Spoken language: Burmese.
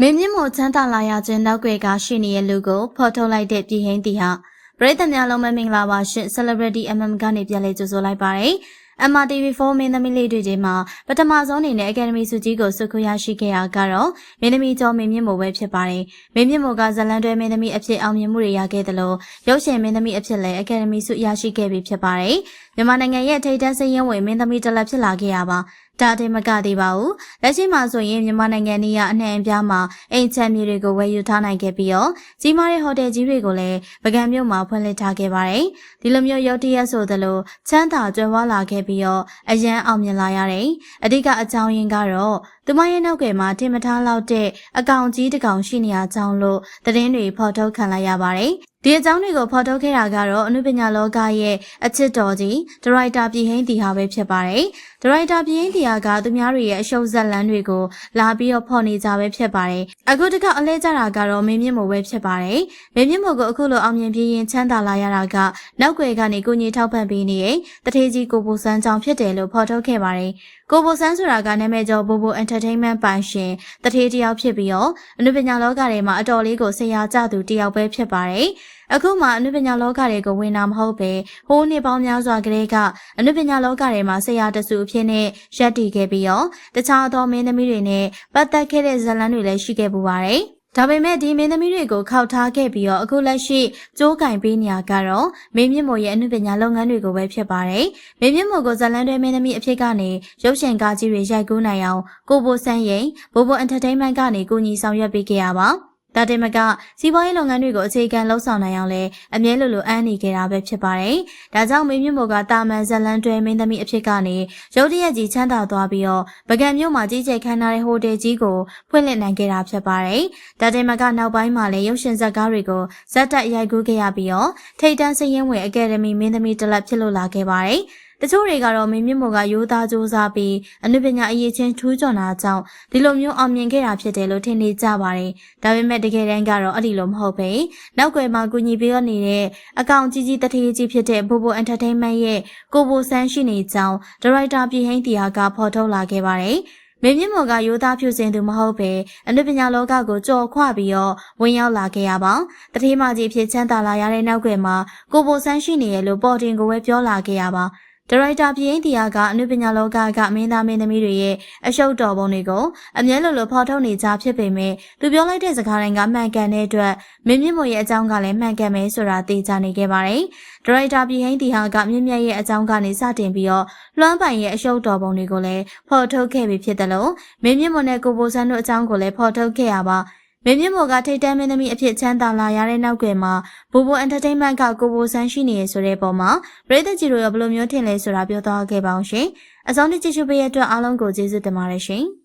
မင်းမြင့်မို့ချမ်းသာလာရခြင်းနောက်ွယ်ကရှိနေတဲ့လူကိုဖော်ထုတ်လိုက်တဲ့ပြည်ဟင်းတီဟာပရိသတ်များလုံးမမင်္ဂလာပါရှင် Celebrity MM ကနေပြန်လည်ကြိုဆိုလိုက်ပါတယ်။ MRTV4 မင်းသမီးလေးတွေထဲမှာပထမဆုံးအနေနဲ့ Academy ဆုကြီးကိုဆုခွင့်ရရှိခဲ့တာကတော့မင်းသမီးကျော်မင်းမြင့်မို့ပဲဖြစ်ပါတယ်။မင်းမြင့်မို့ကဇလန်တွဲမင်းသမီးအဖြစ်အောင်မြင်မှုတွေရခဲ့တယ်လို့ရုပ်ရှင်မင်းသမီးအဖြစ်လည်း Academy ဆုရရှိခဲ့ပြီဖြစ်ပါတယ်။ မြန်မာနိုင်ငံရဲ့ထိပ်တန်းစည်ရင်ဝင်မင်းသမီးတစ်လက်ဖြစ်လာခဲ့ရပါဒါတင်မကသေးပါဘူးလက်ရှိမှာဆိုရင်မြန်မာနိုင်ငံနေရအနှံ့အပြားမှာအိမ်ချမ်းမြေတွေကိုဝယ်ယူထားနိုင်ခဲ့ပြီးတော့ကြီးမားတဲ့ဟိုတယ်ကြီးတွေကိုလည်းပကံမြို့မှာဖွင့်လှစ်ထားခဲ့ပါတယ်ဒီလိုမျိုးရုတ်တရက်ဆိုသလိုချမ်းသာကြွယ်ဝလာခဲ့ပြီးတော့အရန်အောင်မြင်လာရတယ်အဓိကအကြောင်းရင်းကတော့သူမရဲ့နောက်ွယ်မှာတင်မထားလောက်တဲ့အကောင်ကြီးတကောင်ရှိနေရကြောင်းလို့သတင်းတွေဖော်ထုတ်ခံလိုက်ရပါတယ် ဒီအကြောင်းတွေကိုဖော်ထုတ်ခဲ့တာကတော့အနုပညာလောကရဲ့အချစ်တော်ကြီးဒရိုက်တာပြည်ဟိန်းတီဟာပဲဖြစ်ပါတယ်။ဒရိုက်တာပြည်ဟိန်းတီဟာကသူများတွေရဲ့အရှုံးဆက်လန်းတွေကိုလာပြီးတော့ဖော်နေကြပဲဖြစ်ပါတယ်။အခုတကအလဲကြတာကတော့မင်းမြင့်မို့ပဲဖြစ်ပါတယ်။မင်းမြင့်မို့ကိုအခုလိုအောင်မြင်ပြီးရင်ချမ်းသာလာရတာကနောက်ွယ်ကနေကိုကြီးထောက်ပံ့ပေးနေတဲ့တထေးကြီးကိုပူစန်းကြောင့်ဖြစ်တယ်လို့ဖော်ထုတ်ခဲ့ပါတယ်။ကိုဘိုဆန်းဆိုတာကနာမည်ကျော်ဘိုဘို entertainment ပိုင်ရှင်တထေးတယောက်ဖြစ်ပြီးတော့အနုပညာလောကထဲမှာအတော်လေးကိုဆရာကျသူတယောက်ပဲဖြစ်ပါတယ်။အခုမှအနုပညာလောကတွေကိုဝင်တာမဟုတ်ပဲဟိုးနှစ်ပေါင်းများစွာကလေးကအနုပညာလောကတွေမှာဆရာတစုအဖြစ်နဲ့ရပ်တည်ခဲ့ပြီးတော့တခြားသောမင်းသမီးတွေနဲ့ပတ်သက်ခဲ့တဲ့ဇာတ်လမ်းတွေလည်းရှိခဲ့ပူပါတယ်။ ဒါပေမဲ့ဒီမင်းသမီးတွေကိုခောက်ထားခဲ့ပြီးတော့အခုလက်ရှိကြိုးကင်ပေးနေရကတော့မင်းမြင့်မို့ရဲ့အမှုပညာလုပ်ငန်းတွေကိုပဲဖြစ်ပါတယ်။မင်းမြင့်မို့ကိုဇလန်တွဲမင်းသမီးအဖြစ်ကနေရုပ်ရှင်ကားကြီးတွေရိုက်ကူးနိုင်အောင်ကိုဘိုဆန်းရင်ဘိုဘိုအင်တာတိန်းမန့်ကနေကူညီဆောင်ရွက်ပေးခဲ့ရပါ။ ဒါတင်မကစီးပွားရေးလုပ်ငန်းတွေကိုအခြေခံလှုပ်ဆောင်နိုင်အောင်လဲအမြဲလိုလိုအန်းနေခဲ့တာပဲဖြစ်ပါတယ်။ဒါကြောင့်မင်းမြင့်မို့ကတာမန်ဇလန်တွဲမင်းသမီးအဖြစ်ကနေရုတ်တရက်ကြီးချမ်းသာသွားပြီးတော့ပကံမြို့မှာကြီးကျယ်ခမ်းနားတဲ့ဟိုတယ်ကြီးကိုဖွင့်လှစ်နိုင်ခဲ့တာဖြစ်ပါတယ်။ဒါတင်မကနောက်ပိုင်းမှာလည်းရုပ်ရှင်ဇာတ်ကားတွေကိုဇက်တက်ရိုက်ကူးခဲ့ရပြီးတော့ထိတ်တန်းစရင်ဝင်အကယ်ဒမီမင်းသမီးတစ်လက်ဖြစ်လို့လာခဲ့ပါတယ်။ တချို့တွေကတော့မင်းမြင့်မို့ကရိုးသားစူးစမ်းပြီးအနုပညာအရေးချင်းထူးချွန်တာကြောင့်ဒီလိုမျိုးအောင်မြင်ခဲ့တာဖြစ်တယ်လို့ထင်နေကြပါတယ်။ဒါပေမဲ့တကယ်တမ်းကတော့အဲ့ဒီလိုမဟုတ်ပဲ။နောက်ွယ်မှာကူညီပေးရနေတဲ့အကောင့်ကြီးကြီးတထေးကြီးဖြစ်တဲ့ဘူဘူအန်တာတိန်မန့်ရဲ့ကိုဘူဆန်းရှိနေကြောင်းဒါရိုက်တာပြည်ဟိန်းတီဟာကဖော်ထုတ်လာခဲ့ပါတယ်။မင်းမြင့်မော်ကရိုးသားဖြူစင်သူမဟုတ်ပဲအနုပညာလောကကိုကြော်ခွပြီးတော့ဝင်ရောက်လာခဲ့ရပါတထေးမကြီးဖြစ်ချမ်းသာလာရတဲ့နောက်ွယ်မှာကိုဘိုဆန်းရှိနေရလို့ပေါ်တင်ကိုပဲပြောလာခဲ့ရပါ ဒါရိုက်တာပြင်းတီယာကအနုပညာလောကကမင်းသားမင်းသမီးတွေရဲ့အရှုပ်တော်ပုံတွေကိုအမြဲလိုလိုဖော်ထုတ်နေကြဖြစ်ပေမဲ့သူပြောလိုက်တဲ့စကားတိုင်းကမှန်ကန်တဲ့အတွက်မင်းမြင့်မို့ရဲ့အကြောင်းကလည်းမှန်ကန်မယ်ဆိုတာသိကြနေခဲ့ပါတယ်။ဒါရိုက်တာပြင်းတီဟာကမြင့်မြတ်ရဲ့အကြောင်းကနေစတင်ပြီးတော့လွှမ်းပိုင်ရဲ့အရှုပ်တော်ပုံတွေကိုလည်းဖော်ထုတ်ခဲ့ပြီးဖြစ်တယ်လို့မင်းမြင့်မို့နဲ့ကိုဘိုဆန်းတို့အကြောင်းကိုလည်းဖော်ထုတ်ခဲ့ရပါ မင်းမြင့်မော်ကထိတ်တန်းမင်းသမီးအဖြစ်ချမ်းသာလာရတဲ့နောက်ွယ်မှာဘူဘူအန်တာတိန်မန့်ကကိုဘိုဆန်းရှိနေရဆိုတဲ့ပုံမှာပရိသတ်ကြီးတို့ရောဘယ်လိုမျိုးထင်လဲဆိုတာပြောသွားခဲ့ပါအောင်ရှင်။အစောင်းတိကြည့်ရှုပေးရတဲ့အတွက်အားလုံးကိုကျေးဇူးတင်ပါတယ်ရှင်။